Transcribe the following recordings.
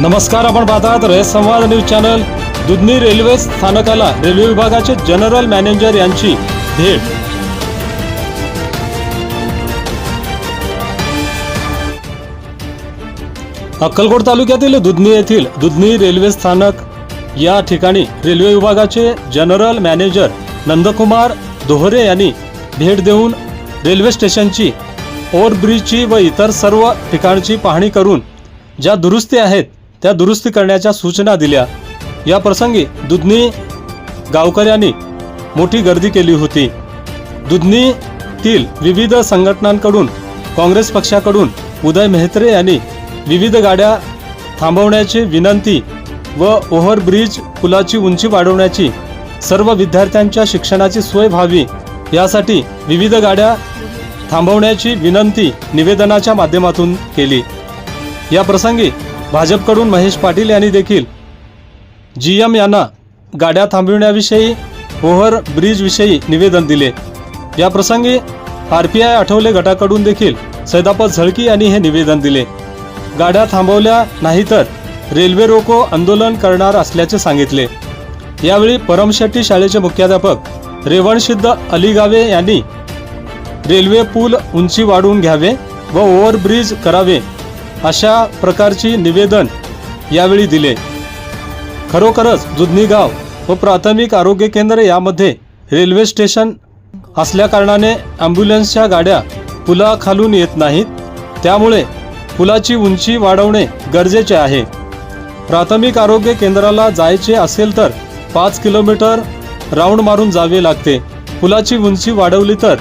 नमस्कार आपण पाहतात Rayat Samvad news channel. Dudhani railway स्थानकाला रेल्वे विभागाचे जनरल मॅनेजर यांची भेट. अक्कलकोट तालुक्यातील दुधनी येथील दुधनी रेल्वे स्थानक या ठिकाणी रेल्वे विभागाचे जनरल मॅनेजर नंदकुमार दोहरे यांनी भेट देऊन रेल्वे स्टेशनची ओव्हरब्रिजची व इतर सर्व ठिकाणची पाहणी करून ज्या दुरुस्ती आहेत त्या दुरुस्ती करण्याच्या सूचना दिल्या. या प्रसंगी दुधनी गावकऱ्यांनी मोठी गर्दी केली होती. दुधनीतील विविध संघटनांकडून काँग्रेस पक्षाकडून उदय मेहत्रे यांनी विविध गाड्या थांबवण्याची विनंती व ओव्हरब्रिज पुलाची उंची वाढवण्याची सर्व विद्यार्थ्यांच्या शिक्षणाची सोय व्हावी यासाठी विविध गाड्या थांबवण्याची विनंती निवेदनाच्या माध्यमातून केली. या प्रसंगी भाजपकडून महेश पाटील यांनी देखील जी एम यांना गाड्या थांबविण्याविषयी ओव्हर ब्रिजविषयी निवेदन दिले. या प्रसंगी आर पी आय आठवले गटाकडून देखील सैदापत झळकी यांनी हे निवेदन दिले. गाड्या थांबवल्या नाही तर रेल्वे रोको आंदोलन करणार असल्याचे सांगितले. यावेळी परमशेट्टी शाळेचे मुख्याध्यापक रेवणसिद्ध अलीगावे यांनी रेल्वे पूल उंची वाढवून घ्यावे व ओव्हरब्रिज करावे अशा प्रकारची निवेदन यावेळी दिले. खरोखरच जुधनी गाव व प्राथमिक आरोग्य केंद्र यामध्ये रेल्वे स्टेशन असल्याकारणाने ॲम्ब्युलन्सच्या गाड्या पुलाखालून येत नाहीत. त्यामुळे पुलाची उंची वाढवणे गरजेचे आहे. प्राथमिक आरोग्य केंद्राला जायचे असेल तर पाच किलोमीटर राऊंड मारून जावे लागते. पुलाची उंची वाढवली तर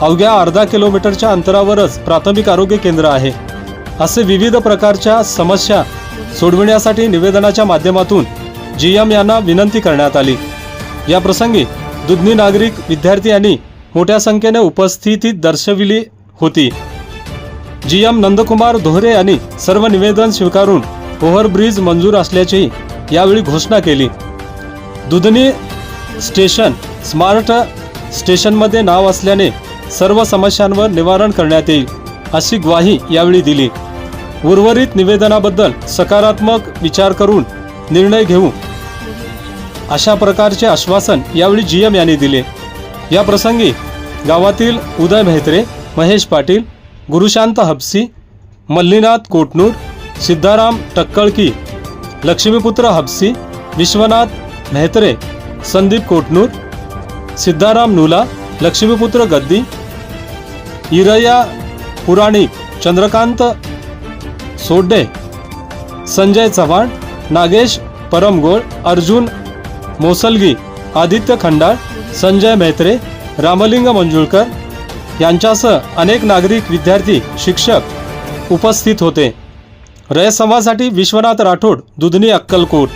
अवघ्या अर्धा किलोमीटरच्या अंतरावरच प्राथमिक आरोग्य केंद्र आहे. असे विविध प्रकारच्या समस्या सोडविण्यासाठी निवेदनाच्या माध्यमातून जी एम यांना विनंती करण्यात आली. या प्रसंगी दुधनी नागरिक विद्यार्थी यांनी मोठ्या संख्येने उपस्थिती दर्शविली होती. जी एम नंदकुमार दोहरे यांनी सर्व निवेदन स्वीकारून ओव्हरब्रिज मंजूर असल्याची यावेळी घोषणा केली. दुधनी स्टेशन स्मार्ट स्टेशनमध्ये नाव असल्याने सर्व समस्यांवर निवारण करण्यात येईल अशी ग्वाही यावेळी दिली. उर्वरित निवेदनाबद्दल सकारात्मक विचार करून निर्णय घेऊ. अशा प्रकारचे आश्वासन यावेळी जी एम यांनी दिले. या प्रसंगी गावातील उदय मेहत्रे महेश पाटील गुरुशांत हबसी मल्लीनाथ कोटनूर सिद्धाराम टक्कळकी लक्ष्मीपुत्र हबसी विश्वनाथ मेहत्रे संदीप कोटनूर सिद्धाराम नुला लक्ष्मीपुत्र गद्दी इरया पुराणिक चंद्रकांत सोडणे संजय चव्हाण नागेश परमगोळ अर्जुन मोसलगी आदित्य खंडाळ संजय मेहत्रे रामलिंग मंजुळकर यांच्यासह अनेक नागरिक विद्यार्थी शिक्षक उपस्थित होते रयसंवासाठी विश्वनाथ राठोड दुधनी अक्कलकोट